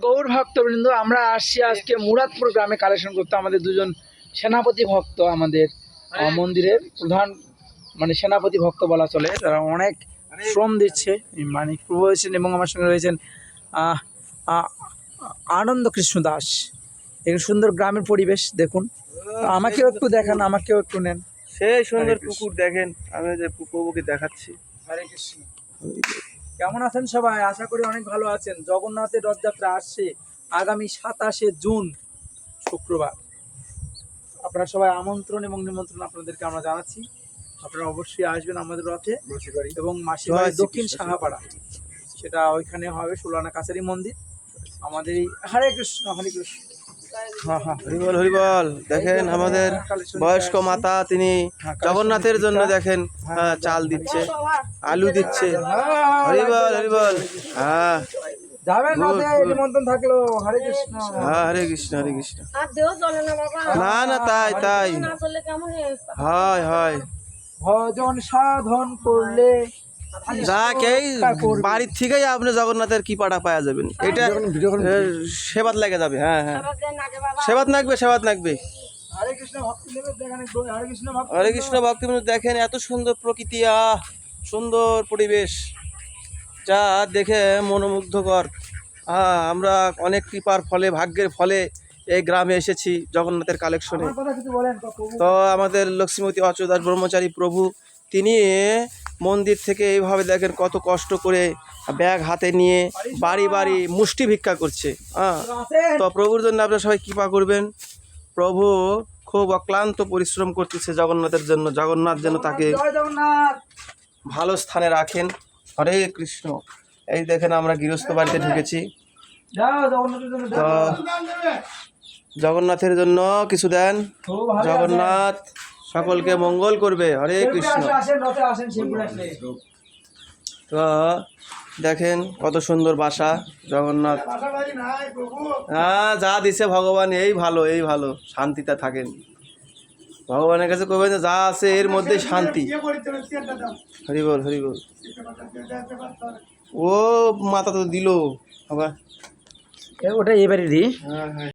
গৌর ভক্তবৃন্দ আমরা আসছি আজকে মুরাদপুর গ্রামে কালেকশন করতে। আমাদের দুজন সেনাপতি ভক্ত আমাদের মন্দিরের প্রধান মানে সেনাপতি ভক্ত বলা চলে। তারা অনেক শ্রম দিচ্ছে মানে প্রভু হয়েছেন এবং আমার সঙ্গে রয়েছেন আনন্দ কৃষ্ণ দাস। এখানে সুন্দর গ্রামের পরিবেশ দেখুন। আমাকেও একটু দেখান আমাকেও একটু নেন। সেই সুন্দর পুকুর দেখেন আমি যে প্রভুকে দেখাচ্ছি। হরে কৃষ্ণ। কেমন আছেন সবাই? আশা করি অনেক ভালো আছেন। জগন্নাথের রথযাত্রা আসছে আগামী সাতাশে জুন শুক্রবার। আপনারা সবাই আমন্ত্রণ এবং নিমন্ত্রণ আপনাদেরকে আমরা জানাচ্ছি। আপনারা অবশ্যই আসবেন আমাদের রথে এবং জয় দক্ষিণ সাহাপাড়া। সেটা ওইখানে হবে সুলানা কাছারি মন্দির। আমাদের এই হরে কৃষ্ণ হরে কৃষ্ণ। হরিবল হরিবল। দেখেন আমাদের বয়স্ক মাতা তিনি জগন্নাথের জন্য দেখেন হ্যাঁ, চাল দিচ্ছে আলু দিচ্ছে। হরিবল হরিবল। হ্যাঁ। হরে কৃষ্ণ। হ্যাঁ হরে কৃষ্ণ হরে কৃষ্ণ। না না না তাই তাই। হয়? হয় হয়। ভজন সাধন করলে যাক এই বাড়ির থেকেই আপনি জগন্নাথের কি পাটা পাওয়া যাবেন? এটা সেবাত লেগে যাবে হ্যাঁ হ্যাঁ। সেবাত নাকবে সেবাত নাকবে হরে কৃষ্ণ ভক্তি দেখানে এত সুন্দর প্রকৃতি আহ সুন্দর পরিবেশ। যা দেখে মনোমুগ্ধকর। আমরা অনেক কৃপার ফলে ভাগ্যের ফলে এই গ্রামে এসেছি জগন্নাথের কালেকশনে। তো আমাদের লক্ষ্মীমতী অচদাস ব্রহ্মচারী প্রভু তিনি মন্দির থেকে এইভাবে দেখেন কত কষ্ট করে ব্যাগ হাতে নিয়ে বাড়ি বাড়ি মুষ্টি ভিক্ষা করছে হ্যাঁ। তো প্রভুর জন্য আপনারা সবাই কৃপা করবেন। প্রভু খুব অক্লান্ত পরিশ্রম করতেছে জগন্নাথের জন্য। জগন্নাথ যেন তাকে ভালো স্থানে রাখেন। হরে কৃষ্ণ। এই দেখেন আমরা গৃহস্থ বাড়িতে ঢুকেছি। জগন্নাথের জন্য তো জগন্নাথের জন্য কিছু দেন। জগন্নাথ সকলকে মঙ্গল করবে। হরে কৃষ্ণ। তো দেখেন কত সুন্দর বাসা জগন্নাথ। হ্যাঁ যা দিছে ভগবান এই ভালো এই ভালো। শান্তিতে থাকেন। ভগবানের কাছে কবেন যে যা আছে এর মধ্যে শান্তি। হরিবল হরিবল ও মাথা তো দিল। আবার। ওটা এবারে দিই হ্যাঁ হ্যাঁ।